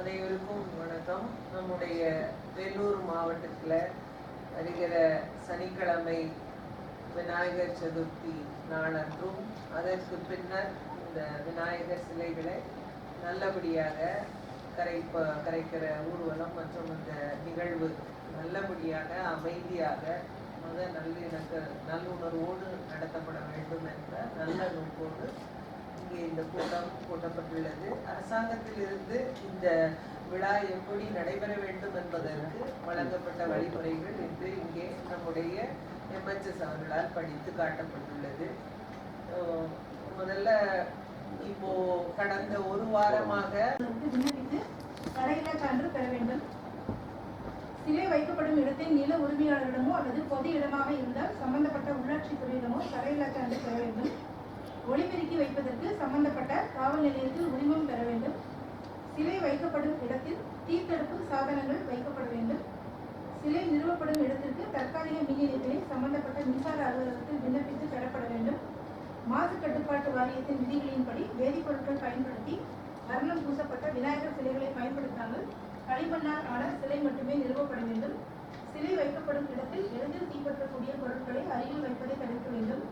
அனைவருக்கும் வணக்கம். நம்முடைய வேலூர் மாவட்டத்தில் வருகிற சனிக்கிழமை விநாயகர் சதுர்த்தி நாளன்றும் அதற்கு பின்னர் இந்த விநாயகர் சிலைகளை நல்லபடியாக கரைப்ப கரைக்கிற ஊர்வலம் மற்றும் இந்த நிகழ்வு நல்லபடியாக அமைதியாக மத நல்லிணக்க நல்லுணர்வோடு நடத்தப்பட வேண்டும் என்ற நல்ல நோக்கோடு இங்கு இந்த கூட்டம் கூட்டப்பட்டுள்ளது அரசாங்கத்திலிருந்து இந்த விழா எப்படி நடைபெற வேண்டும் என்பதற்கு வழங்கப்பட்ட வழிமுறைகள் இன்று இங்கே நம்முடைய எம்எச்எஸ் அவர்களால் படித்து காட்டப்பட்டுள்ளது. முதல்ல இப்போ கடந்த ஒரு வாரமாக வந்து சான்று பெற வேண்டும். சிலை வைக்கப்படும் இடத்தின் நில உரிமையாளரிடமோ அல்லது பொது இடமாக இருந்தால் சம்பந்தப்பட்ட உள்ளாட்சி துறையிடமோ தடையில்லா சான்று பெற வேண்டும். ஒளிபெருக்கி வைப்பதற்கு காவல் நிலையத்தில் உரிமம் பெற வேண்டும். சிலை வைக்கப்படும் இடத்தில் தீத்தடுப்பு சாதனங்கள் வைக்கப்பட வேண்டும். சிலை நிறுவப்படும் இடத்திற்கு தற்காலிக மின் இணைப்பினை சம்பந்தப்பட்ட மின்சார அலுவலகத்தில் விண்ணப்பித்து பெறப்பட வேண்டும். மாசு கட்டுப்பாட்டு வாரியத்தின் விதிகளின்படி வேதிப்பொருட்கள் பயன்படுத்தி வர்ணம் பூசப்பட்ட விநாயகர் சிலைகளை பயன்படுத்தாமல் களிமண்ணால் ஆன சிலை மட்டுமே நிறுவப்பட வேண்டும். சிலை வைக்கப்படும் இடத்தில் எளிதில் தீப்பற்றக்கூடிய பொருட்களை அருகில் வைப்பதை தடுக்க வேண்டும்.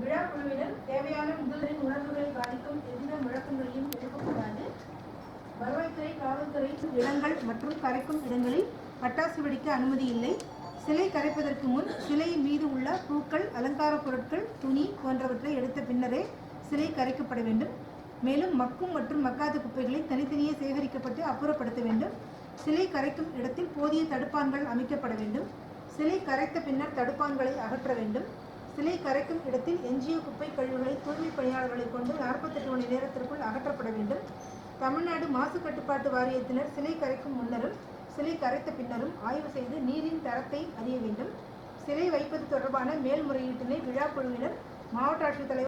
விழா குழுவினர் தேவையான இடங்கள் மற்றும் கரைக்கும் இடங்களில் பட்டாசு வெடிக்க அனுமதி இல்லை. சிலை கரைப்பதற்கு முன் சிலையின் மீது உள்ள பூக்கள் அலங்கார பொருட்கள் துணி போன்றவற்றை எடுத்த பின்னரே சிலை கரைக்கப்பட வேண்டும். மேலும் மக்கும் மற்றும் மக்காத குப்பைகளை தனித்தனியே சேகரிக்கப்பட்டு அப்புறப்படுத்த வேண்டும். சிலை கரைக்கும் இடத்தில் போதிய தடுப்பான்கள் அமைக்கப்பட வேண்டும். சிலை கரைத்த பின்னர் தடுப்பான்களை அகற்ற வேண்டும். சிலை கரைக்கும் இடத்தில் எஞ்சிய குப்பை கழிவுகளை தூய்மை பணியாளர்களை கொண்டு நாற்பத்தெட்டு மணி நேரத்திற்குள் அகற்றப்பட வேண்டும். தமிழ்நாடு மாசு கட்டுப்பாட்டு வாரியத்தினர் சிலை கரைக்கும் முன்னரும் சிலை கரைத்த பின்னரும் ஆய்வு செய்து நீரின் தரத்தை அறிய வேண்டும். சிலை வைப்பது தொடர்பான மேல்முறையீட்டினை விழா குழுவினர் மாவட்ட ஆட்சித்தலைவர்